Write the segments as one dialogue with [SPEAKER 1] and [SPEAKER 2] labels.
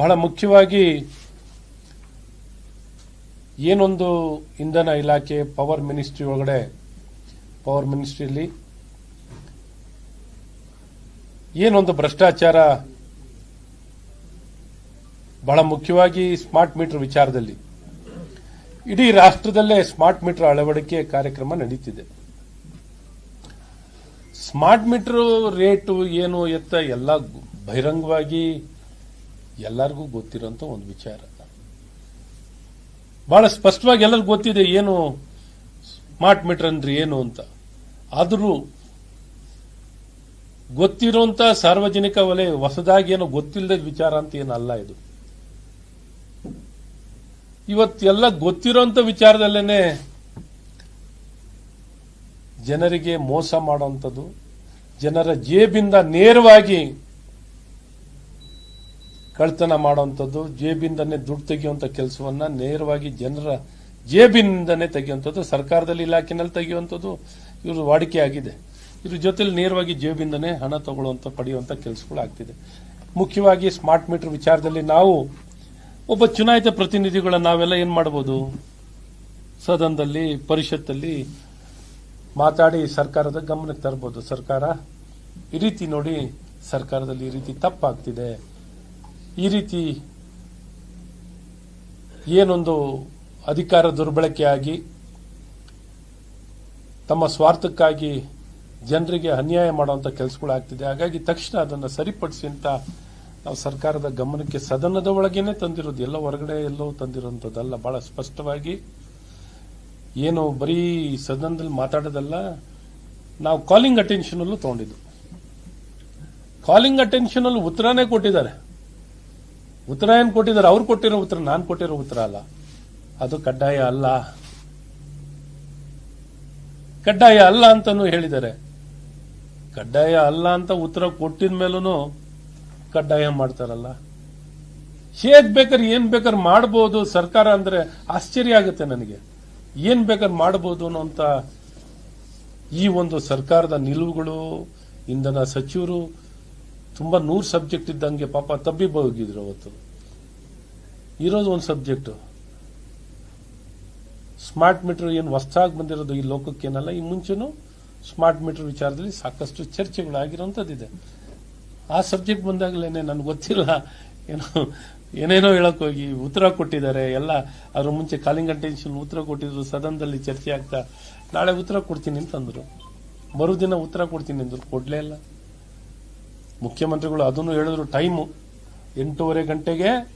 [SPEAKER 1] ಬಹಳ ಮುಖ್ಯವಾಗಿ ಏನೊಂದು ಇಂಧನ ಇಲಾಖೆ ಪವರ್ ಮಿನಿಸ್ಟ್ರಿ ಒಳಗಡೆ ಪವರ್ ಮಿನಿಸ್ಟ್ರಿಯಲ್ಲಿ ಏನೊಂದು ಭ್ರಷ್ಟಾಚಾರ ಬಹಳ ಮುಖ್ಯವಾಗಿ ಸ್ಮಾರ್ಟ್ ಮೀಟರ್ ವಿಚಾರದಲ್ಲಿ. ಇಡೀ ರಾಷ್ಟ್ರದಲ್ಲೇ ಸ್ಮಾರ್ಟ್ ಮೀಟರ್ ಅಳವಡಿಕೆ ಕಾರ್ಯಕ್ರಮ ನಡೀತಿದೆ. ಸ್ಮಾರ್ಟ್ ಮೀಟರ್ ರೇಟು ಏನು ಎತ್ತ ಎಲ್ಲ ಬಹಿರಂಗವಾಗಿ ಎಲ್ಲರಿಗೂ ಗೊತ್ತಿರೋಂಥ ಒಂದು ವಿಚಾರ. ಬಹಳ ಸ್ಪಷ್ಟವಾಗಿ ಎಲ್ಲರಿಗೂ ಗೊತ್ತಿದೆ ಏನು ಸ್ಮಾರ್ಟ್ ಮೀಟರ್ ಅಂದ್ರೆ ಏನು ಅಂತ. ಆದರೂ ಗೊತ್ತಿರುವಂತ ಸಾರ್ವಜನಿಕ ವಲಯ ಹೊಸದಾಗಿ ಏನೋ ಗೊತ್ತಿಲ್ಲದ ವಿಚಾರ ಅಂತ ಏನಲ್ಲ ಇದು. ಇವತ್ತೆಲ್ಲ ಗೊತ್ತಿರೋಂಥ ವಿಚಾರದಲ್ಲೇನೆ ಜನರಿಗೆ ಮೋಸ ಮಾಡುವಂಥದ್ದು, ಜನರ ಜೇಬಿಂದ ನೇರವಾಗಿ ಕಳ್ತನ ಮಾಡುವಂಥದ್ದು, ಜೇಬಿಂದನೇ ದುಡ್ಡು ತೆಗೆಯುವಂಥ ಕೆಲಸವನ್ನು ನೇರವಾಗಿ ಜನರ ಜೇಬಿನಿಂದನೇ ತೆಗೆಯುವಂಥದ್ದು, ಸರ್ಕಾರದಲ್ಲಿ ಇಲಾಖೆನಲ್ಲಿ ತೆಗೆಯುವಂಥದ್ದು, ಇವರು ವಾಡಿಕೆ ಆಗಿದೆ. ಇದ್ರ ಜೊತೆಲಿ ನೇರವಾಗಿ ಜೇಬಿಂದನೇ ಹಣ ತಗೊಳ್ಳುವಂಥ, ಪಡೆಯುವಂಥ ಕೆಲಸಗಳು ಆಗ್ತಿದೆ ಮುಖ್ಯವಾಗಿ ಸ್ಮಾರ್ಟ್ ಮೀಟರ್ ವಿಚಾರದಲ್ಲಿ ನಾವು ಒಬ್ಬ ಚುನಾಯಿತ ಪ್ರತಿನಿಧಿಗಳ ನಾವೆಲ್ಲ ಏನು ಮಾಡ್ಬೋದು? ಸದನದಲ್ಲಿ, ಪರಿಷತ್ತಲ್ಲಿ ಮಾತಾಡಿ ಸರ್ಕಾರದ ಗಮನಕ್ಕೆ ತರಬಹುದು ಸರ್ಕಾರ ಈ ರೀತಿ ನೋಡಿ ಸರ್ಕಾರದಲ್ಲಿ ಈ ರೀತಿ ತಪ್ಪಾಗ್ತಿದೆ. ಈ ರೀತಿ ಏನೊಂದು ಅಧಿಕಾರ ದುರ್ಬಳಕೆಯಾಗಿ ತಮ್ಮ ಸ್ವಾರ್ಥಕ್ಕಾಗಿ ಜನರಿಗೆ ಅನ್ಯಾಯ ಮಾಡುವಂಥ ಕೆಲಸಗಳಾಗ್ತಿದೆ ಹಾಗಾಗಿ ತಕ್ಷಣ ಅದನ್ನು ಸರಿಪಡಿಸಿ ಅಂತ ನಾವು ಸರ್ಕಾರದ ಗಮನಕ್ಕೆ ಸದನದ ಒಳಗೇನೆ ತಂದಿರೋದು. ಎಲ್ಲ ಹೊರಗಡೆ ಎಲ್ಲೋ ತಂದಿರೋಂಥದ್ದಲ್ಲ. ಬಹಳ ಸ್ಪಷ್ಟವಾಗಿ ಏನು ಬರೀ ಸದನದಲ್ಲಿ ಮಾತಾಡೋದಲ್ಲ. ನಾವು ಕಾಲಿಂಗ್ ಅಟೆನ್ಷನ್ ಅಲ್ಲೂ ತಗೊಂಡಿದ್ದು. ಕಾಲಿಂಗ್ ಅಟೆನ್ಷನ್ ಅಲ್ಲಿ ಉತ್ತರನೇ ಕೊಟ್ಟಿದ್ದಾರೆ. ಉತ್ತರ ಏನ್ ಕೊಟ್ಟಿದ್ದಾರೆ, ಅವ್ರು ಕೊಟ್ಟಿರೋ ಉತ್ತರ, ನಾನು ಕೊಟ್ಟಿರೋ ಉತ್ತರ ಅಲ್ಲ. ಅದು ಕಡ್ಡಾಯ ಅಲ್ಲ. ಕಡ್ಡಾಯ ಅಲ್ಲ ಅಂತಾನು ಹೇಳಿದ್ದಾರೆ. ಕಡ್ಡಾಯ ಅಲ್ಲ ಅಂತ ಉತ್ತರ ಕೊಟ್ಟಿದ ಮೇಲೂ ಕಡ್ಡಾಯ ಮಾಡ್ತಾರಲ್ಲ. ಹೇಗ್ ಬೇಕಾದ್ರೆ ಏನ್ ಬೇಕಾದ್ರೆ ಮಾಡಬಹುದು ಸರ್ಕಾರ ಅಂದ್ರೆ ಆಶ್ಚರ್ಯ ಆಗುತ್ತೆ ನನಗೆ. ಏನ್ ಬೇಕಾದ್ರೆ ಮಾಡಬಹುದು ಅನ್ನೋಂತ ಈ ಒಂದು ಸರ್ಕಾರದ ನಿಲುವುಗಳು, ಇಂಧನ ಸಚಿವರು ತುಂಬಾ ನೂರು ಸಬ್ಜೆಕ್ಟ್ ಇದ್ದಂಗೆ ಪಾಪ ತಬ್ಬಿ ಹೋಗಿದ್ರು ಅವತ್ತು. ಇರೋದು ಒಂದು ಸಬ್ಜೆಕ್ಟು ಸ್ಮಾರ್ಟ್ ಮೀಟರ್ ಏನು ಹೊಸದಾಗಿ ಬಂದಿರೋದು ಈ ಲೋಕಕ್ಕೇನಲ್ಲ ಈ ಮುಂಚೆನೂ ಸ್ಮಾರ್ಟ್ ಮೀಟರ್ ವಿಚಾರದಲ್ಲಿ ಸಾಕಷ್ಟು ಚರ್ಚೆಗಳಾಗಿರೋಂಥದ್ದಿದೆ. ಆ ಸಬ್ಜೆಕ್ಟ್ ಬಂದಾಗಲೇನೆ ನನಗೆ ಗೊತ್ತಿಲ್ಲ. ಏನೋ, ಏನೇನೋ ಹೇಳಕ್ ಹೋಗಿ, ಉತ್ತರ ಕೊಟ್ಟಿದ್ದಾರೆ. ಎಲ್ಲ ಅದ್ರ ಮುಂಚೆ ಕಾಲಿಂಗ್ ಅಟೆನ್ಷನ್ ಉತ್ತರ ಕೊಟ್ಟಿದ್ರು, ಸದನದಲ್ಲಿ ಚರ್ಚೆ ಆಗ್ತಾ, ನಾಳೆ ಉತ್ತರ ಕೊಡ್ತೀನಿ ಅಂತಂದ್ರು. ಮರುದಿನ ಉತ್ತರ ಕೊಡ್ತೀನಿ ಅಂದ್ರು, ಕೊಡ್ಲೇ ಇಲ್ಲ. ಮುಖ್ಯಮಂತ್ರಿಗಳು ಅದನ್ನು ಹೇಳಿದ್ರು ಟೈಮು ಎಂಟೂವರೆ ಗಂಟೆಗೆ.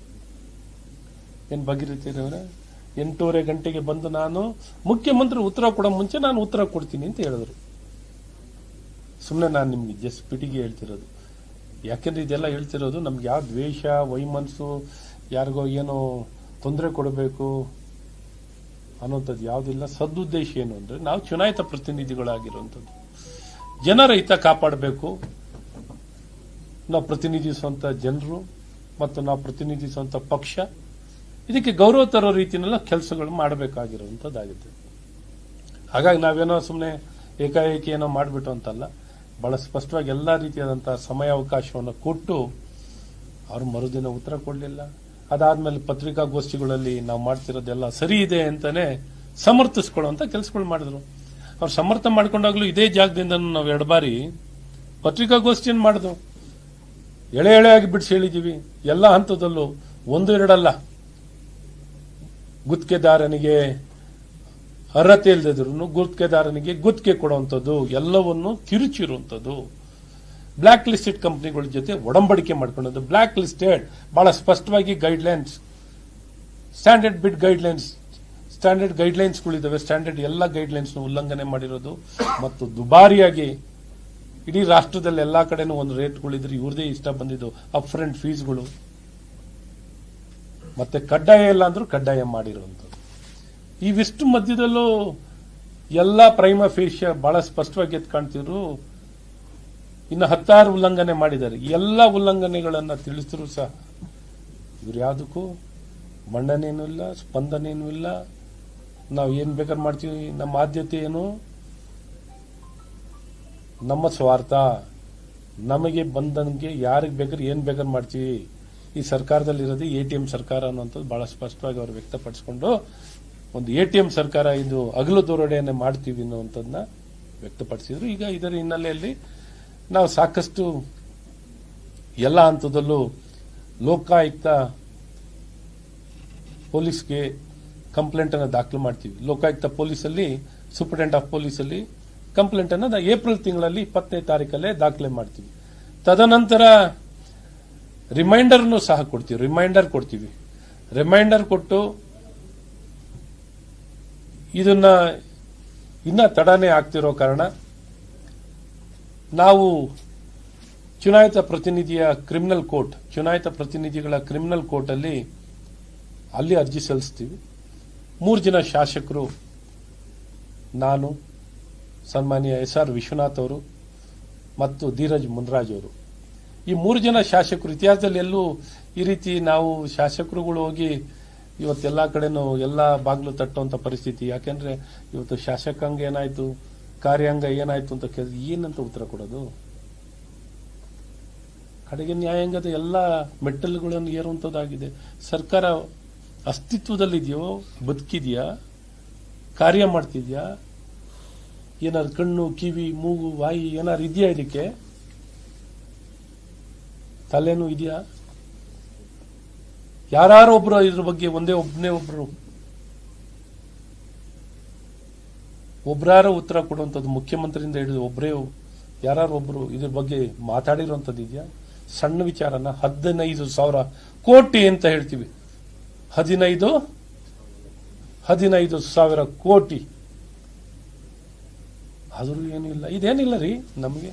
[SPEAKER 1] ಏನು ಭಗೀರಥಿರವರೇ ಎಂಟೂವರೆ ಗಂಟೆಗೆ ಬಂದು ನಾನು ಮುಖ್ಯಮಂತ್ರಿ ಉತ್ತರ ಕೊಡೋ ಮುಂಚೆ ನಾನು ಉತ್ತರ ಕೊಡ್ತೀನಿ ಅಂತ ಹೇಳಿದ್ರು. ಸುಮ್ಮನೆ ನಾನು ನಿಮ್ಗೆ ಜಸ್ಟ್ ಪಿಟಿಗೆ ಹೇಳ್ತಿರೋದು. ಯಾಕೆಂದ್ರೆ ಇದೆಲ್ಲ ಹೇಳ್ತಿರೋದು ನಮ್ಗೆ ಯಾವ ದ್ವೇಷ, ವೈಮನಸ್ಸು, ಯಾರಿಗೋ ಏನೋ ತೊಂದರೆ ಕೊಡಬೇಕು ಅನ್ನೋಂಥದ್ದು ಯಾವುದಿಲ್ಲ. ಸದುದ್ದೇಶ ಏನು ಅಂದ್ರೆ ನಾವು ಚುನಾಯಿತ ಪ್ರತಿನಿಧಿಗಳಾಗಿರುವಂಥದ್ದು. ಜನರ ಹಿತ ಕಾಪಾಡಬೇಕು. ನಾವು ಪ್ರತಿನಿಧಿಸುವಂಥ ಜನರು ಮತ್ತು ನಾವು ಪ್ರತಿನಿಧಿಸುವಂಥ ಪಕ್ಷ. ಇದಕ್ಕೆ ಗೌರವ ತರೋ ರೀತಿಯಲ್ಲ ಕೆಲಸಗಳು ಮಾಡಬೇಕಾಗಿರುವಂತದ್ದಾಗುತ್ತೆ. ಹಾಗಾಗಿ ನಾವೇನೋ ಸುಮ್ಮನೆ ಏಕಾಏಕಿ ಏನೋ ಮಾಡಿಬಿಟ್ಟು ಅಂತಲ್ಲ, ಬಹಳ ಸ್ಪಷ್ಟವಾಗಿ ಎಲ್ಲ ರೀತಿಯಾದಂತಹ ಸಮಯಾವಕಾಶವನ್ನು ಕೊಟ್ಟು ಅವರು ಮರುದಿನ ಉತ್ತರ ಕೊಡಲಿಲ್ಲ. ಅದಾದ್ಮೇಲೆ ಪತ್ರಿಕಾಗೋಷ್ಠಿಗಳಲ್ಲಿ ನಾವು ಮಾಡ್ತಿರೋದೆಲ್ಲ ಸರಿ ಇದೆ ಅಂತಾನೆ ಸಮರ್ಥಿಸ್ಕೊಳ್ಳುವಂತ ಕೆಲಸಗಳು ಮಾಡಿದ್ರು. ಅವ್ರು ಸಮರ್ಥ ಮಾಡ್ಕೊಂಡಾಗ್ಲೂ ಇದೇ ಜಾಗದಿಂದ ನಾವು ಎರಡು ಬಾರಿ ಪತ್ರಿಕಾಗೋಷ್ಠಿಯನ್ನು ಮಾಡಿದ್ವು ಎಳೆ ಎಳೆಯಾಗಿ ಬಿಡಿಸಿ ಹೇಳಿದ್ದೀವಿ. ಎಲ್ಲ ಹಂತದಲ್ಲೂ ಒಂದು ಎರಡಲ್ಲ. ಗುತ್ತಿಗೆದಾರನಿಗೆ ಅರ್ಹತೆ ಇಲ್ಲದಿದ್ರು ಗುತ್ತಿಗೆದಾರನಿಗೆ ಗುತ್ತಿಗೆ ಕೊಡುವಂಥದ್ದು, ಎಲ್ಲವನ್ನು ತಿರುಚಿರುವಂಥದ್ದು. ಬ್ಲಾಕ್ ಲಿಸ್ಟೆಡ್ ಕಂಪ್ನಿಗಳ ಜೊತೆ ಒಡಂಬಡಿಕೆ ಮಾಡ್ಕೊಳ್ಳೋದು. ಬ್ಲಾಕ್ ಲಿಸ್ಟೆಡ್ ಬಹಳ ಸ್ಪಷ್ಟವಾಗಿ guidelines standard bid guidelines standard ಗೈಡ್ಲೈನ್ಸ್ಗಳಿದ್ದಾವೆ standard ಎಲ್ಲ ಗೈಡ್ಲೈನ್ಸ್ ಉಲ್ಲಂಘನೆ ಮಾಡಿರೋದು. ಮತ್ತು ದುಬಾರಿಯಾಗಿ ಇಡೀ ರಾಷ್ಟ್ರದಲ್ಲಿ ಎಲ್ಲಾ ಕಡೆನೂ ಒಂದು ರೇಟ್ಗಳಿದ್ರೆ ಇವ್ರದೇ ಇಷ್ಟ ಬಂದಿದ್ದು ಅಪ್ ಫ್ರಂಟ್ ಫೀಸ್ಗಳು ಮತ್ತೆ ಕಡ್ಡಾಯ ಇಲ್ಲ ಅಂದ್ರೂ ಕಡ್ಡಾಯ ಮಾಡಿರುವಂಥದ್ದು. ಇವಿಷ್ಟು ಮಧ್ಯದಲ್ಲೂ ಎಲ್ಲ ಪ್ರೈಮ ಫೇಶಿಯ ಬಹಳ ಸ್ಪಷ್ಟವಾಗಿ ಎದ್ದು ಕಾಣ್ತಿದ್ರು. ಇನ್ನು ಹತ್ತಾರು ಉಲ್ಲಂಘನೆ ಮಾಡಿದ್ದಾರೆ. ಎಲ್ಲ ಉಲ್ಲಂಘನೆಗಳನ್ನ ತಿಳಿಸಿದ್ರು ಸಹ ಇವ್ರು ಯಾವುದಕ್ಕೂ ಮಣ್ಣನೇನೂ ಇಲ್ಲ, ಸ್ಪಂದನೇನೂ ಇಲ್ಲ. ನಾವು ಏನು ಬೇಕಾದ್ರೆ ಮಾಡ್ತೀವಿ. ನಮ್ಮ ಆದ್ಯತೆ ಏನು? ನಮ್ಮ ಸ್ವಾರ್ಥ, ನಮಗೆ ಬಂದಂಗೆ ಯಾರಿಗೆ ಬೇಕಾದ್ರೆ ಏನು ಬೇಕಾದ್ರೆ ಮಾಡ್ತೀವಿ ಈ ಸರ್ಕಾರದಲ್ಲಿರೋದು ಎ ಟಿ ಎಂ ಸರ್ಕಾರ ಅನ್ನುವಂಥದ್ದು ಬಹಳ ಸ್ಪಷ್ಟವಾಗಿ ಅವರು ವ್ಯಕ್ತಪಡಿಸಿಕೊಂಡು ಒಂದು ಎ ಟಿ ಎಂ ಸರ್ಕಾರ ಇದು ಅಗಲು ದೊರಡೆಯನ್ನೇ ಮಾಡ್ತೀವಿ ಅನ್ನುವಂಥದ್ದನ್ನ ವ್ಯಕ್ತಪಡಿಸಿದ್ರು. ಈಗ ಇದರ ಹಿನ್ನೆಲೆಯಲ್ಲಿ ನಾವು ಸಾಕಷ್ಟು ಎಲ್ಲ ಹಂತದಲ್ಲೂ ಲೋಕಾಯುಕ್ತ ಪೊಲೀಸ್ಗೆ ಕಂಪ್ಲೇಂಟ್ ಅನ್ನು ದಾಖಲು ಮಾಡ್ತೀವಿ. ಲೋಕಾಯುಕ್ತ ಪೊಲೀಸಲ್ಲಿ, ಸೂಪರಿಂಟೆಂಡೆಂಟ್ ಆಫ್ ಪೊಲೀಸಲ್ಲಿ ಕಂಪ್ಲೇಂಟ್ ಅನ್ನು ಏಪ್ರಿಲ್ ತಿಂಗಳಲ್ಲಿ ಇಪ್ಪತ್ತನೇ ತಾರೀಕಲ್ಲೇ ದಾಖಲೆ ಮಾಡ್ತೀವಿ. ತದನಂತರ ರಿಮೈಂಡರ್ನು ಸಹ ಕೊಡ್ತೀವಿ, ರಿಮೈಂಡರ್ ಕೊಡ್ತೀವಿ. ರಿಮೈಂಡರ್ ಕೊಟ್ಟು ಇದನ್ನ ಇನ್ನ ತಡನೇ ಆಗ್ತಿರೋ ಕಾರಣ ನಾವು ಚುನಾಯಿತ ಪ್ರತಿನಿಧಿಯ ಕ್ರಿಮಿನಲ್ ಕೋರ್ಟ್, ಚುನಾಯಿತ ಪ್ರತಿನಿಧಿಗಳ ಕ್ರಿಮಿನಲ್ ಕೋರ್ಟ್ ಅಲ್ಲಿ ಅಲ್ಲಿ ಅರ್ಜಿ ಸಲ್ಲಿಸ್ತೀವಿ. ಮೂರು ಜನ ಶಾಸಕರು, ನಾನು ಸನ್ಮಾನ್ಯ ಎಸ್ ಆರ್ ವಿಶ್ವನಾಥ್ ಅವರು ಮತ್ತು ಧೀರಜ್ ಮುನ್ರಾಜ್ ಅವರು. ಈ ಮೂರು ಜನ ಶಾಸಕರು, ಇತಿಹಾಸದಲ್ಲಿ ಎಲ್ಲೂ ಈ ರೀತಿ ನಾವು ಶಾಸಕರುಗಳು ಹೋಗಿ ಇವತ್ತೆಲ್ಲ ಕಡೆನೂ ಎಲ್ಲ ಬಾಗಿಲು ತಟ್ಟುವಂಥ ಪರಿಸ್ಥಿತಿ. ಯಾಕೆಂದ್ರೆ ಇವತ್ತು ಶಾಸಕಾಂಗ ಏನಾಯ್ತು, ಕಾರ್ಯಾಂಗ ಏನಾಯ್ತು ಅಂತ ಕೇಳಿದ್ರೆ ಏನಂತ ಉತ್ತರ ಕೊಡೋದು? ಕಡೆಗೆ ನ್ಯಾಯಾಂಗದ ಎಲ್ಲ ಮೆಟ್ಟಲುಗಳನ್ನು ಏರುವಂಥದ್ದಾಗಿದೆ ಸರ್ಕಾರ ಅಸ್ತಿತ್ವದಲ್ಲಿದೆಯೋ, ಬದುಕಿದೆಯಾ, ಕಾರ್ಯ ಮಾಡ್ತಿದ್ಯಾ ಏನಾದ್ರು ಕಣ್ಣು, ಕಿವಿ, ಮೂಗು, ವಾಯಿ ಏನಾದ್ರು ಇದೆಯಾ ಇದಕ್ಕೆ? ತಲೆನೂ ಇದೆಯಾ? ಒಬ್ರು ಇದ್ರ ಬಗ್ಗೆ ಒಂದೇ ಒಬ್ಬನೇ ಒಬ್ರು. ಒಬ್ರಾರು ಉತ್ತರ ಕೊಡುವಂಥದ್ದು ಮುಖ್ಯಮಂತ್ರಿಯಿಂದ ಹಿಡಿದು ಒಬ್ಬರೇ ಒಬ್ರು ಇದ್ರ ಬಗ್ಗೆ ಮಾತಾಡಿರುವಂಥದ್ದು ಇದೆಯಾ? ಸಣ್ಣ ವಿಚಾರನ ಹದಿನೈದು ಸಾವಿರ ಕೋಟಿ ಅಂತ ಹೇಳ್ತೀವಿ. ಹದಿನೈದು? ಹದಿನೈದು ಸಾವಿರ ಕೋಟಿ. ಆದರೂ ಏನಿಲ್ಲ. ಇದೇನಿಲ್ಲ ರೀ ನಮಗೆ?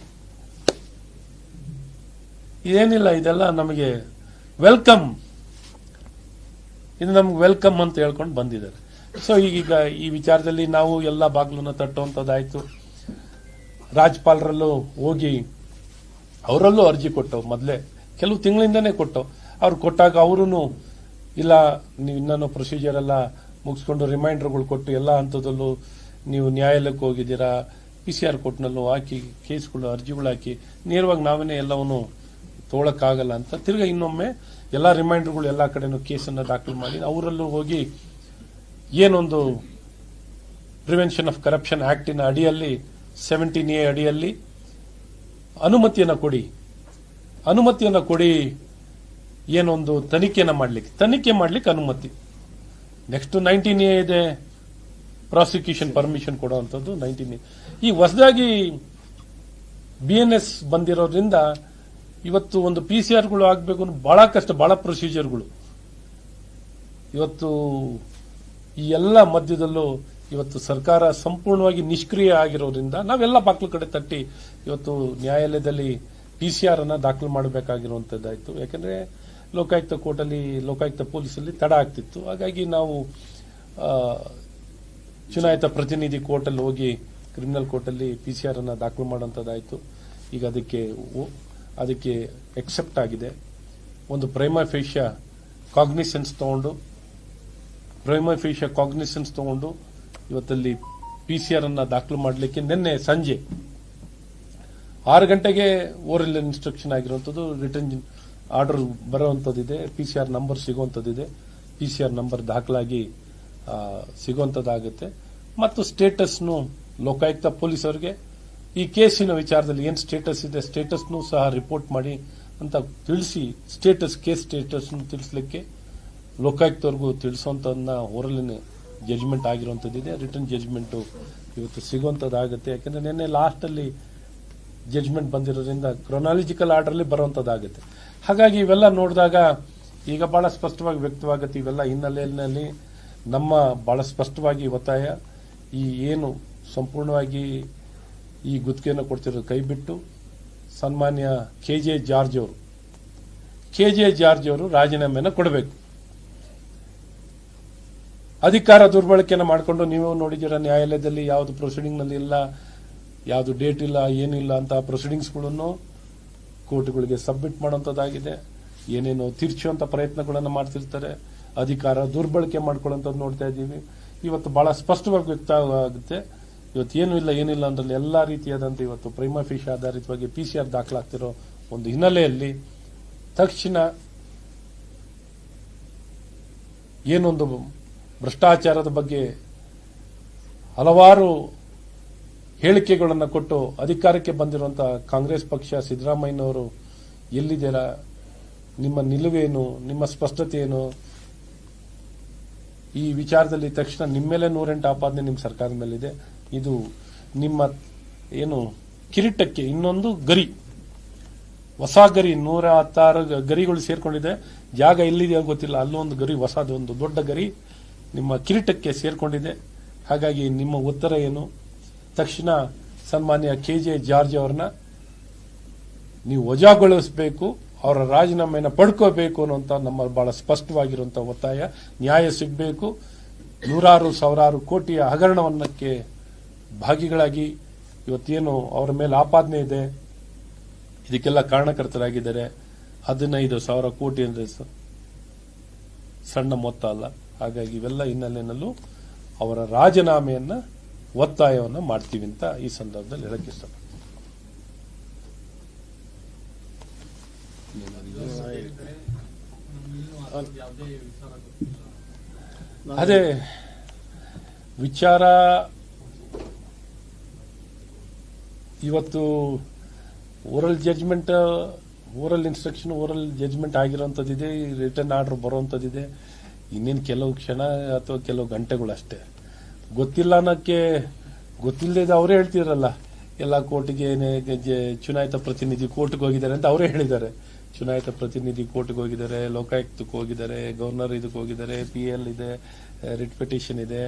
[SPEAKER 1] ಇದೇನಿಲ್ಲ, ಇದೆಲ್ಲ ನಮಗೆ ವೆಲ್ಕಮ್. ಇದು ನಮ್ಗೆ ವೆಲ್ಕಮ್ ಅಂತ ಹೇಳ್ಕೊಂಡು ಬಂದಿದ್ದಾರೆ. ಸೊ ಈಗೀಗ ಈ ವಿಚಾರದಲ್ಲಿ ನಾವು ಎಲ್ಲ ಬಾಗ್ಲನ್ನ ತಟ್ಟುವಂಥದ್ದಾಯ್ತು. ರಾಜ್ಪಾಲರಲ್ಲೂ ಹೋಗಿ ಅವರಲ್ಲೂ ಅರ್ಜಿ ಕೊಟ್ಟವು ಮೊದಲೇ. ಕೆಲವು ತಿಂಗಳಿಂದನೇ ಕೊಟ್ಟವು. ಅವ್ರು ಕೊಟ್ಟಾಗ ಅವರು ಇಲ್ಲ, ನೀವು ಇನ್ನೂ ಪ್ರೊಸೀಜರ್ ಎಲ್ಲ ಮುಗಿಸ್ಕೊಂಡು ರಿಮೈಂಡರ್ಗಳು ಕೊಟ್ಟು ಎಲ್ಲ ಹಂತದಲ್ಲೂ ನೀವು ನ್ಯಾಯಾಲಯಕ್ಕೆ ಹೋಗಿದ್ದೀರಾ? ಪಿ ಸಿ ಆರ್ ಕೋರ್ಟ್ನಲ್ಲೂ ಹಾಕಿ, ಕೇಸ್ಗಳು, ಅರ್ಜಿಗಳು ಹಾಕಿ, ನೇರವಾಗಿ ನಾವೇನೇ ಎಲ್ಲವನ್ನು ತೊಗೊಳಕ್ಕಾಗಲ್ಲ ಅಂತ. ತಿರ್ಗಾ ಇನ್ನೊಮ್ಮೆ ಎಲ್ಲ ರಿಮೈಂಡರ್ಗಳು ಎಲ್ಲ ಕಡೆನೂ ಕೇಸನ್ನು ದಾಖಲು ಮಾಡಿ, ಅವರಲ್ಲೂ ಹೋಗಿ ಏನೊಂದು ಪ್ರಿವೆನ್ಷನ್ ಆಫ್ ಕರಪ್ಷನ್ ಆ್ಯಕ್ಟಿನ ಅಡಿಯಲ್ಲಿ ಸೆವೆಂಟೀನ್ ಎ ಅಡಿಯಲ್ಲಿ ಅನುಮತಿಯನ್ನು ಕೊಡಿ. ಅನುಮತಿಯನ್ನು ಕೊಡಿ ಏನೊಂದು ತನಿಖೆಯನ್ನು ಮಾಡಲಿಕ್ಕೆ. ತನಿಖೆ ಮಾಡಲಿಕ್ಕೆ ಅನುಮತಿ. ನೆಕ್ಸ್ಟ್ ನೈನ್ಟೀನ್ ಎ ಇದೆ. ಪ್ರಾಸಿಕ್ಯೂಷನ್ ಪರ್ಮಿಷನ್ ಕೊಡುವಂಥದ್ದು ನೈನ್ಟೀನ್ ಈ ಹೊಸದಾಗಿ ಬಿ ಎನ್ ಎಸ್ ಬಂದಿರೋದ್ರಿಂದ ಇವತ್ತು ಒಂದು ಪಿ ಸಿ ಆರ್ಗಳು ಆಗಬೇಕು ಬಹಳ ಕಷ್ಟ, ಬಹಳ ಪ್ರೊಸೀಜರ್ಗಳು ಇವತ್ತು ಈ ಎಲ್ಲ ಮಧ್ಯದಲ್ಲೂ ಇವತ್ತು ಸರ್ಕಾರ ಸಂಪೂರ್ಣವಾಗಿ ನಿಷ್ಕ್ರಿಯ ಆಗಿರೋದ್ರಿಂದ ನಾವೆಲ್ಲ ಬಾಕ್ಲ ಕಡೆ ತಟ್ಟಿ ಇವತ್ತು ನ್ಯಾಯಾಲಯದಲ್ಲಿ ಪಿ ಸಿ ಆರ್ ಅನ್ನ ದಾಖಲು ಮಾಡಬೇಕಾಗಿರುವಂಥದ್ದಾಯಿತು. ಯಾಕಂದರೆ ಲೋಕಾಯುಕ್ತ ಕೋರ್ಟಲ್ಲಿ, ಲೋಕಾಯುಕ್ತ ಪೊಲೀಸಲ್ಲಿ ತಡ ಆಗ್ತಿತ್ತು. ಹಾಗಾಗಿ ನಾವು ಚುನಾಯಿತ ಪ್ರತಿನಿಧಿ ಕೋರ್ಟಲ್ಲಿ ಹೋಗಿ ಕ್ರಿಮಿನಲ್ ಕೋರ್ಟಲ್ಲಿ ಪಿ ಸಿ ಆರ್ ಅನ್ನ ದಾಖಲು ಮಾಡುವಂಥದ್ದಾಯಿತು. ಈಗ ಅದಕ್ಕೆ ಅದಕ್ಕೆ ಎಕ್ಸೆಪ್ಟ್ ಆಗಿದೆ. ಒಂದು ಪ್ರೈಮಾ ಫೇಷಿಯ ಕಾಗ್ನಿಸೆನ್ಸ್ ತಗೊಂಡು ಪ್ರೈಮ ಫೇಷಿಯ ಕಾಗ್ನಿಸೆನ್ಸ್ ತಗೊಂಡು ಇವತ್ತಲ್ಲಿ ಪಿ ಸಿ ಆರ್ ಅನ್ನ ದಾಖಲು ಮಾಡಲಿಕ್ಕೆ ನಿನ್ನೆ ಸಂಜೆ ಆರು ಗಂಟೆಗೆ ಓರಲ್ ಇನ್ಸ್ಟ್ರಕ್ಷನ್ ಆಗಿರುವಂಥದ್ದು ರಿಟರ್ನ್ ಆರ್ಡರ್ ಬರುವಂಥದ್ದಿದೆ. ಪಿ ಸಿ ಆರ್ ನಂಬರ್ ಸಿಗುವಂಥದ್ದಿದೆ. ಪಿ ಸಿ ಆರ್ ನಂಬರ್ ದಾಖಲಾಗಿ ಸಿಗುವಂಥದ್ದಾಗುತ್ತೆ ಮತ್ತು ಸ್ಟೇಟಸ್ನು ಲೋಕಾಯುಕ್ತ ಪೊಲೀಸರಿಗೆ ಈ ಕೇಸಿನ ವಿಚಾರದಲ್ಲಿ ಏನು ಸ್ಟೇಟಸ್ ಇದೆ, ಸ್ಟೇಟಸ್ನು ಸಹ ರಿಪೋರ್ಟ್ ಮಾಡಿ ಅಂತ ತಿಳಿಸಿ, ಸ್ಟೇಟಸ್, ಕೇಸ್ ಸ್ಟೇಟಸ್ ತಿಳಿಸ್ಲಿಕ್ಕೆ ಲೋಕಾಯುಕ್ತವರೆಗೂ ತಿಳಿಸುವಂತದನ್ನ ಓರಲಿನ ಜಜ್ಮೆಂಟ್ ಆಗಿರುವಂಥದ್ದಿದೆ. ರಿಟರ್ನ್ ಜಜ್ಮೆಂಟು ಇವತ್ತು ಸಿಗುವಂಥದ್ದಾಗುತ್ತೆ. ಯಾಕಂದ್ರೆ ನಿನ್ನೆ ಲಾಸ್ಟಲ್ಲಿ ಜಜ್ಮೆಂಟ್ ಬಂದಿರೋದ್ರಿಂದ ಕ್ರೊನಾಲಜಿಕಲ್ ಆರ್ಡರ್ ಅಲ್ಲಿ ಬರುವಂತದ್ದಾಗುತ್ತೆ ಹಾಗಾಗಿ ಇವೆಲ್ಲ ನೋಡಿದಾಗ ಈಗ ಬಹಳ ಸ್ಪಷ್ಟವಾಗಿ ವ್ಯಕ್ತವಾಗುತ್ತೆ. ಇವೆಲ್ಲ ಹಿನ್ನೆಲೆಯಲ್ಲಿ ನಮ್ಮ ಬಹಳ ಸ್ಪಷ್ಟವಾಗಿ ಒತ್ತಾಯ, ಈ ಏನು ಸಂಪೂರ್ಣವಾಗಿ ಈ ಗುತ್ತಿಗೆಯನ್ನು ಕೊಡ್ತಿರೋದು ಕೈ ಬಿಟ್ಟು ಸನ್ಮಾನ್ಯ ಕೆ ಜೆ ಜಾರ್ಜ್ ಅವರು. ಕೆ ಜೆ ಜಾರ್ಜ್ ಅವರು ರಾಜೀನಾಮೆಯನ್ನು ಕೊಡಬೇಕು. ಅಧಿಕಾರ ದುರ್ಬಳಕೆಯನ್ನು ಮಾಡಿಕೊಂಡು ನೀವು ನೋಡಿದ್ದೀರ, ನ್ಯಾಯಾಲಯದಲ್ಲಿ ಯಾವುದು ಪ್ರೊಸೀಡಿಂಗ್ನಲ್ಲಿ ಇಲ್ಲ, ಯಾವುದು ಡೇಟ್ ಇಲ್ಲ ಏನಿಲ್ಲ ಅಂತ ಪ್ರೊಸೀಡಿಂಗ್ಸ್ಗಳನ್ನು ಕೋರ್ಟ್ಗಳಿಗೆ ಸಬ್ಮಿಟ್ ಮಾಡುವಂಥದ್ದಾಗಿದೆ. ಏನೇನೋ ತಿರ್ಚುವಂಥ ಪ್ರಯತ್ನಗಳನ್ನು ಮಾಡ್ತಿರ್ತಾರೆ. ಅಧಿಕಾರ ದುರ್ಬಳಕೆ ಮಾಡ್ಕೊಳ್ಳೋಂಥದ್ದು ನೋಡ್ತಾ ಇದ್ದೀವಿ. ಇವತ್ತು ಬಹಳ ಸ್ಪಷ್ಟವಾಗಿ ವ್ಯಕ್ತ ಆಗುತ್ತೆ ಇವತ್ತು ಏನು ಇಲ್ಲ, ಏನಿಲ್ಲ ಅಂದ್ರಲ್ಲಿ ಎಲ್ಲಾ ರೀತಿಯಾದಂತ ಇವತ್ತು ಪ್ರೈಮಾಫಿಶ್ ಆಧಾರಿತವಾಗಿ ಪಿ ಸಿ ಆರ್ ದಾಖಲಾಗ್ತಿರೋ ಒಂದು ಹಿನ್ನೆಲೆಯಲ್ಲಿ ತಕ್ಷಣ ಏನೊಂದು ಭ್ರಷ್ಟಾಚಾರದ ಬಗ್ಗೆ ಹಲವಾರು ಹೇಳಿಕೆಗಳನ್ನು ಕೊಟ್ಟು ಅಧಿಕಾರಕ್ಕೆ ಬಂದಿರುವಂಥ ಕಾಂಗ್ರೆಸ್ ಪಕ್ಷ ಸಿದ್ದರಾಮಯ್ಯನವರು ಎಲ್ಲಿದ್ದೀರಾ? ನಿಮ್ಮ ನಿಲುವೇನು? ನಿಮ್ಮ ಸ್ಪಷ್ಟತೆ ಏನು? ಈ ವಿಚಾರದಲ್ಲಿ ತಕ್ಷಣ ನಿಮ್ಮ ಮೇಲೆ ನೂರೆಂಟು ಆಪಾದನೆ ನಿಮ್ಮ ಸರ್ಕಾರದ ಮೇಲಿದೆ. ಇದು ನಿಮ್ಮ ಏನು ಕಿರೀಟಕ್ಕೆ ಇನ್ನೊಂದು ಗರಿ. ಹೊಸ ಗರಿ ನೂರ ಹತ್ತಾರು ಗರಿಗಳು ಸೇರ್ಕೊಂಡಿದೆ. ಜಾಗ ಎಲ್ಲಿದೆಯೋ ಗೊತ್ತಿಲ್ಲ. ಅಲ್ಲೊಂದು ಗರಿ, ಹೊಸದು ಒಂದು ದೊಡ್ಡ ಗರಿ ನಿಮ್ಮ ಕಿರೀಟಕ್ಕೆ ಸೇರ್ಕೊಂಡಿದೆ. ಹಾಗಾಗಿ ನಿಮ್ಮ ಉತ್ತರ ಏನು? ತಕ್ಷಣ ಸನ್ಮಾನ್ಯ ಕೆ ಜೆ ಜಾರ್ಜ್ ಅವರನ್ನ ನೀವು ವಜಾಗೊಳಿಸಬೇಕು. ಅವರ ರಾಜೀನಾಮೆಯನ್ನು ಪಡ್ಕೋಬೇಕು ಅನ್ನುವಂಥ ನಮ್ಮ ಬಹಳ ಸ್ಪಷ್ಟವಾಗಿರುವಂಥ ಒತ್ತಾಯ. ನ್ಯಾಯ ಸಿಗಬೇಕು. ನೂರಾರು, ಸಾವಿರಾರು ಕೋಟಿಯ ಹಗರಣವನ್ನಕ್ಕೆ ಭಾಗಿಗಳಾಗಿ ಇವತ್ತೇನು ಅವರ ಮೇಲೆ ಆಪಾದನೆ ಇದೆ, ಇದಕ್ಕೆಲ್ಲ ಕಾರಣಕರ್ತರಾಗಿದ್ದಾರೆ. ಹದಿನೈದು ಸಾವಿರ ಕೋಟಿ ಅಂದರೆ ಸಣ್ಣ ಮೊತ್ತ ಅಲ್ಲ. ಹಾಗಾಗಿ ಇವೆಲ್ಲ ಹಿನ್ನೆಲೆಯಲ್ಲೂ ಅವರ ರಾಜೀನಾಮೆಯನ್ನು ಒತ್ತಾಯವನ್ನು ಮಾಡ್ತೀವಿ ಅಂತ ಈ ಸಂದರ್ಭದಲ್ಲಿ ಹೇಳಕ್ಕೆ ಇಷ್ಟಪಡ್ತೀನಿ. ಅದೇ ವಿಚಾರ ಇವತ್ತು oral judgment oral instruction oral judgment ಆಗಿರೋಂಥದ್ದಿದೆ return order ಬರೋವಂಥದ್ದಿದೆ. ಇನ್ನೇನು ಕೆಲವು ಕ್ಷಣ ಅಥವಾ ಕೆಲವು ಗಂಟೆಗಳು ಅಷ್ಟೇ ಗೊತ್ತಿಲ್ಲ ಅನ್ನೋಕ್ಕೆ ಗೊತ್ತಿಲ್ಲದೆ ಅವರೇ ಹೇಳ್ತಿರಲ್ಲ ಎಲ್ಲ ಕೋರ್ಟ್ಗೆ ಚುನಾಯಿತ ಪ್ರತಿನಿಧಿ ಕೋರ್ಟ್ಗೆ ಹೋಗಿದ್ದಾರೆ ಅಂತ ಅವರೇ ಹೇಳಿದ್ದಾರೆ. ಚುನಾಯಿತ ಪ್ರತಿನಿಧಿ ಕೋರ್ಟ್ಗೆ ಹೋಗಿದ್ದಾರೆ, ಲೋಕಾಯುಕ್ತಕ್ಕೆ ಹೋಗಿದ್ದಾರೆ, ಗವರ್ನರ್ ಇದಕ್ಕೆ ಹೋಗಿದ್ದಾರೆ ಪಿ ಎಲ್ ಇದೆ ರಿಟ್ ಪಿಟಿಷನ್ ಇದೆ.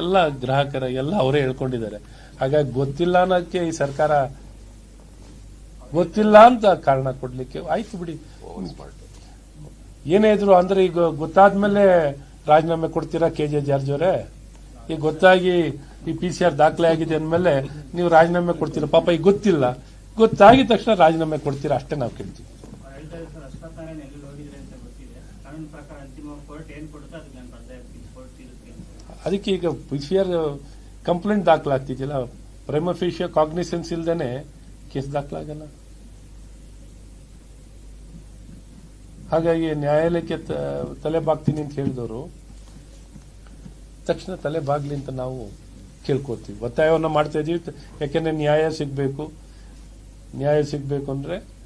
[SPEAKER 1] ಎಲ್ಲ ಗ್ರಾಹಕರ, ಎಲ್ಲ ಅವರೇ ಹೇಳ್ಕೊಂಡಿದ್ದಾರೆ. ಹಾಗಾಗಿ ಗೊತ್ತಿಲ್ಲ ಅನ್ನೋಕ್ಕೆ ಈ ಸರ್ಕಾರ ಗೊತ್ತಿಲ್ಲ ಅಂತ ಕಾರಣ ಕೊಡ್ಲಿಕ್ಕೆ ಆಯ್ತು ಬಿಡಿ. ಏನೇ ಇದ್ರು ಅಂದ್ರೆ ಈಗ ಗೊತ್ತಾದ್ಮೇಲೆ ರಾಜೀನಾಮೆ ಕೊಡ್ತೀರಾ ಕೆ ಜೆ ಜಾರ್ಜ್ ಅವರೇ? ಈಗ ಗೊತ್ತಾಗಿ ಈ ಪಿ ಸಿ ಆರ್ ದಾಖಲೆ ಆಗಿದೆ ಅಂದಮೇಲೆ ನೀವು ರಾಜೀನಾಮೆ ಕೊಡ್ತೀರಾ? ಪಾಪ ಈಗ ಗೊತ್ತಿಲ್ಲ. ಗೊತ್ತಾಗಿದ ತಕ್ಷಣ ರಾಜೀನಾಮೆ ಕೊಡ್ತೀರಾ? ಅಷ್ಟೇ ನಾವು ಕೇಳ್ತೀವಿ.
[SPEAKER 2] ಸರ್ ಅಶ್ವತ್ಥನಾರಾಯಣ ಎಲ್ಲಿ ಹೋಗಿದ್ರೆ ಅಂತ ಗೊತ್ತಿದೆ. ಕಾನೂನು ಪ್ರಕಾರ ಅಂತಿಮ ಕೋರ್ಟ್ ಏನ್ ಕೊಡುತ್ತೋ ಅದಕ್ಕೆ ನಾನು ಕೋರ್ಟ್
[SPEAKER 1] ಅದಕ್ಕೆ ಈಗ ಪಿ ಕಂಪ್ಲೇಂಟ್ ದಾಖಲಾಗ್ತಿದೆಯಲ್ಲ ಪ್ರೈಮಫೇಷಿಯ ಕಾಗ್ನಿಸೆನ್ಸ್ ಇಲ್ದೇನೆ ಕೇಸ್ ದಾಖಲಾಗಲ್ಲ. ಹಾಗಾಗಿ ನ್ಯಾಯಾಲಯಕ್ಕೆ ತಲೆ ಬಾಗ್ತೀನಿ ಅಂತ ಹೇಳಿದವರು. ತಕ್ಷಣ ತಲೆ ಬಾಗ್ಲಿ ಅಂತ ನಾವು ಕೇಳ್ಕೊತೀವಿ. ಒತ್ತಾಯವನ್ನು ಮಾಡ್ತಾ ಇದೀವಿ. ಯಾಕೆಂದ್ರೆ ನ್ಯಾಯ ಸಿಗಬೇಕು. ನ್ಯಾಯ ಸಿಗಬೇಕು ಅಂದ್ರೆ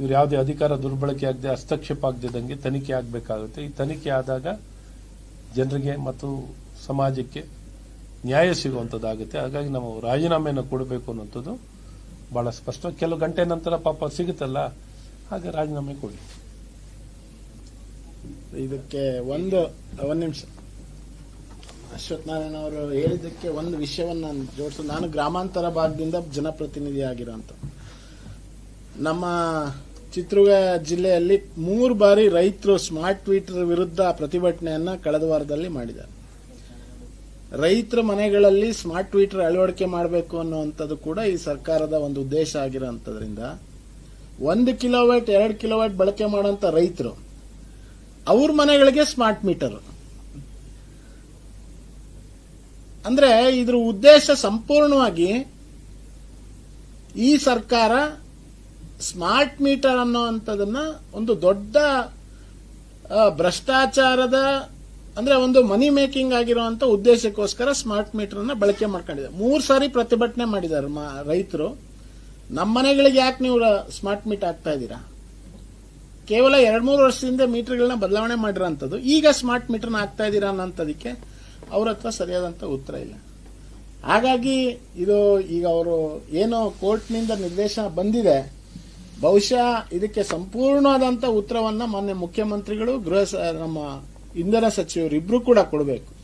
[SPEAKER 1] ಇವ್ರು ಯಾವುದೇ ಅಧಿಕಾರ ದುರ್ಬಳಕೆ ಆಗದೆ ಹಸ್ತಕ್ಷೇಪ ಆಗದಿದ್ದಂಗೆ ತನಿಖೆ ಆಗಬೇಕಾಗುತ್ತೆ. ಈ ತನಿಖೆ ಆದಾಗ ಜನರಿಗೆ ಮತ್ತು ಸಮಾಜಕ್ಕೆ ನ್ಯಾಯ ಸಿಗುವಂಥದ್ದಾಗುತ್ತೆ. ಹಾಗಾಗಿ ನಾವು ರಾಜೀನಾಮೆಯನ್ನು ಕೊಡಬೇಕು ಅನ್ನೋಂಥದ್ದು ಬಹಳ ಸ್ಪಷ್ಟ. ಕೆಲವು ಗಂಟೆ ನಂತರ ಪಾಪ ಸಿಗುತ್ತಲ್ಲ, ಹಾಗೆ ರಾಜೀನಾಮೆ ಕೊಡಿ.
[SPEAKER 3] ಇದಕ್ಕೆ ಒಂದು ಒಂದು ನಿಮಿಷ. ಅಶ್ವಥ್ ನಾರಾಯಣ ಅವರು ಹೇಳಿದ್ದಕ್ಕೆ ಒಂದು ವಿಷಯವನ್ನು ನಾನು ಜೋಡಿಸ. ನಾನು ಗ್ರಾಮಾಂತರ ಭಾಗದಿಂದ ಜನಪ್ರತಿನಿಧಿ ಆಗಿರೋಂಥ ನಮ್ಮ ಚಿತ್ರದುರ್ಗ ಜಿಲ್ಲೆಯಲ್ಲಿ ಮೂರು ಬಾರಿ ರೈತರು ಸ್ಮಾರ್ಟ್ ಮೀಟರ್ ವಿರುದ್ಧ ಪ್ರತಿಭಟನೆಯನ್ನು ಕಳೆದ ವಾರದಲ್ಲಿ ಮಾಡಿದ್ದಾರೆ. ರೈತರ ಮನೆಗಳಲ್ಲಿ ಸ್ಮಾರ್ಟ್ ಮೀಟರ್ ಅಳವಡಿಕೆ ಮಾಡಬೇಕು ಅನ್ನುವಂಥದ್ದು ಕೂಡ ಈ ಸರ್ಕಾರದ ಒಂದು ಉದ್ದೇಶ ಆಗಿರೋಂಥದ್ರಿಂದ ಒಂದು ಕಿಲೋವ್ಯಾಟ್, ಎರಡು ಕಿಲೋವ್ಯಾಟ್ ಬಳಕೆ ಮಾಡುವಂತ ರೈತರು, ಅವ್ರ ಮನೆಗಳಿಗೆ ಸ್ಮಾರ್ಟ್ ಮೀಟರ್. ಅಂದ್ರೆ ಇದ್ರ ಉದ್ದೇಶ ಸಂಪೂರ್ಣವಾಗಿ ಈ ಸರ್ಕಾರ ಸ್ಮಾರ್ಟ್ ಮೀಟರ್ ಅನ್ನುವಂಥದ್ದನ್ನ ಒಂದು ದೊಡ್ಡ ಭ್ರಷ್ಟಾಚಾರದ, ಅಂದ್ರೆ ಒಂದು ಮನಿ ಮೇಕಿಂಗ್ ಆಗಿರುವಂತ ಉದ್ದೇಶಕ್ಕೋಸ್ಕರ ಸ್ಮಾರ್ಟ್ ಮೀಟರ್ ಅನ್ನ ಬಳಕೆ ಮಾಡ್ಕೊಂಡಿದೆ ಮೂರ್ ಸಾರಿ ಪ್ರತಿಭಟನೆ ಮಾಡಿದ್ದಾರೆ ರೈತರು. ನಮ್ಮ ಮನೆಗಳಿಗೆ ಯಾಕೆ ನೀವು ಸ್ಮಾರ್ಟ್ ಮೀಟರ್ ಆಗ್ತಾ ಇದ್ದೀರಾ? ಕೇವಲ ಎರಡ್ ಮೂರು ವರ್ಷದಿಂದ ಮೀಟರ್ಗಳನ್ನ ಬದಲಾವಣೆ ಮಾಡಿರೋಂಥದ್ದು. ಈಗ ಸ್ಮಾರ್ಟ್ ಮೀಟರ್ನ ಹಾಕ್ತಾ ಇದ್ದೀರಾ ಅನ್ನೋಂಥದಕ್ಕೆ ಅವ್ರ ಹತ್ರ ಸರಿಯಾದಂತ ಉತ್ತರ ಇಲ್ಲ. ಹಾಗಾಗಿ ಇದು ಈಗ ಅವರು ಏನೋ ಕೋರ್ಟ್ನಿಂದ ನಿರ್ದೇಶನ ಬಂದಿದೆ. ಬಹುಶಃ ಇದಕ್ಕೆ ಸಂಪೂರ್ಣವಾದಂತ ಉತ್ತರವನ್ನ ಮಾನ್ಯ ಮುಖ್ಯಮಂತ್ರಿಗಳು, ಗೃಹ ನಮ್ಮ ಇಂಧನ ಇಬ್ರು ಕೂಡ ಕೊಡಬೇಕು.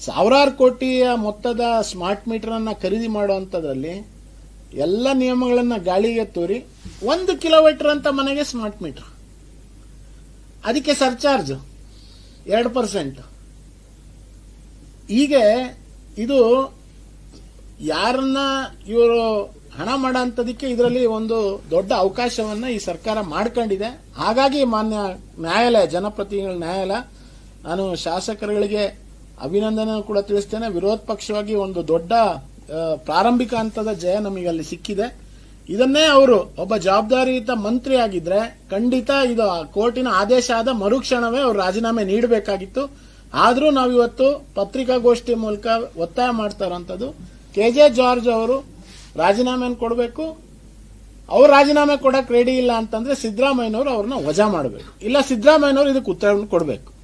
[SPEAKER 3] ಸಾವಿರಾರು ಕೋಟಿಯ ಮೊತ್ತದ ಸ್ಮಾರ್ಟ್ ಮೀಟರ್ ಅನ್ನ ಖರೀದಿ ಮಾಡುವಂತದ್ರಲ್ಲಿ ಎಲ್ಲ ನಿಯಮಗಳನ್ನ ಗಾಳಿಗೆ ತೋರಿ ಒಂದು ಕಿಲೋಮೀಟರ್ ಅಂತ ಮನೆಗೆ ಸ್ಮಾರ್ಟ್ ಮೀಟರ್. ಅದಕ್ಕೆ ಸರ್ಚಾರ್ಜ್ ಎರಡು ಪರ್ಸೆಂಟ್. ಹೀಗೆ ಇದು ಯಾರನ್ನ ಇವರು ಹಣ ಮಾಡೋಂಥದಕ್ಕೆ ಇದರಲ್ಲಿ ಒಂದು ದೊಡ್ಡ ಅವಕಾಶವನ್ನ ಈ ಸರ್ಕಾರ ಮಾಡ್ಕೊಂಡಿದೆ. ಹಾಗಾಗಿ ಮಾನ್ಯ ನ್ಯಾಯಾಲಯ, ಜನಪ್ರತಿನಿಧಿಗಳ ನ್ಯಾಯಾಲಯ, ನಾನು ಶಾಸಕರುಗಳಿಗೆ ಅಭಿನಂದನೆ ಕೂಡ ತಿಳಿಸ್ತೇನೆ. ವಿರೋಧ ಪಕ್ಷವಾಗಿ ಒಂದು ದೊಡ್ಡ ಪ್ರಾರಂಭಿಕ ಹಂತದ ಜಯ ನಮಗಲ್ಲಿ ಸಿಕ್ಕಿದೆ. ಇದನ್ನೇ ಅವರು ಒಬ್ಬ ಜವಾಬ್ದಾರಿಯುತ ಮಂತ್ರಿ ಆಗಿದ್ರೆ ಖಂಡಿತ ಇದು ಕೋರ್ಟಿನ ಆದೇಶ ಆದ ಮರುಕ್ಷಣವೇ ಅವರು ರಾಜೀನಾಮೆ ನೀಡಬೇಕಾಗಿತ್ತು. ಆದರೂ ನಾವಿವತ್ತು ಪತ್ರಿಕಾಗೋಷ್ಠಿ ಮೂಲಕ ಒತ್ತಾಯ ಮಾಡ್ತಾ ಇರೋಂಥದ್ದು. ಕೆ ಜೆ ಜಾರ್ಜ್ ಅವರು ರಾಜೀನಾಮೆಯನ್ನು ಕೊಡಬೇಕು. ಅವ್ರು ರಾಜೀನಾಮೆ ಕೊಡಕ್ಕೆ ರೆಡಿ ಇಲ್ಲ ಅಂತಂದ್ರೆ ಸಿದ್ದರಾಮಯ್ಯನವರು ಅವ್ರನ್ನ ವಜಾ ಮಾಡಬೇಕು. ಇಲ್ಲ ಸಿದ್ದರಾಮಯ್ಯನವರು ಇದಕ್ಕೆ ಉತ್ತರವನ್ನು ಕೊಡಬೇಕು.